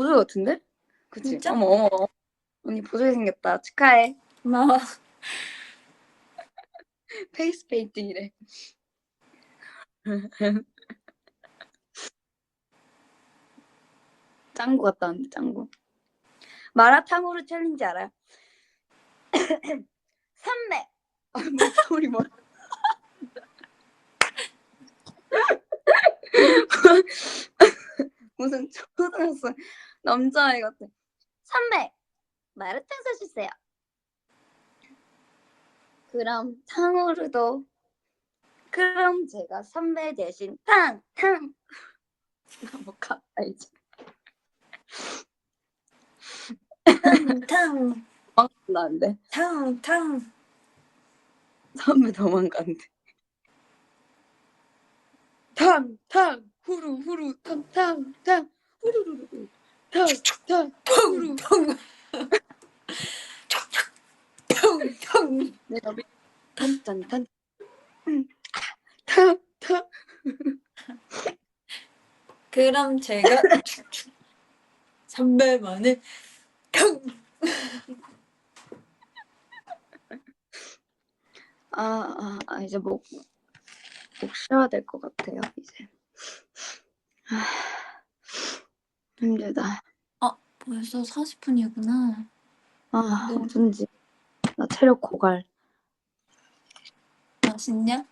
보조 같은데? 그치? 진짜? 어머 어머 어머. 언니 보조개 생겼다. 축하해. 고마워. 페이스 페인팅이래. 짱구 같다는데 짱구. 마라탕으로 챌린지 알아요? 선배. 아, 뭐 우리 뭐? 무슨 초등학생 남자애 같아. 선배 마라탕 사주세요. 그럼 탕후루도 그럼 제가 선배 대신 탕! 탕! 나못 갔다 이제 탕, 도망간다는데 탕, 탕. 선배 도망간대 탕! 탕! 후루 후루 탕! 탕! 탕! 후루루루 탕! 탕! 펑, 펑. 촉촉. 펑, 펑. 내가 탄탄탄 탕! 탕! 그럼 제가 축축. 선배만은 탕. 아, 아, 아 이제 목, 목 쉬어야 될 것 같아요 이제. 아, 힘들다. 벌써 40분이구나. 아 어쩐지. 나 체력 고갈. 맛있냐?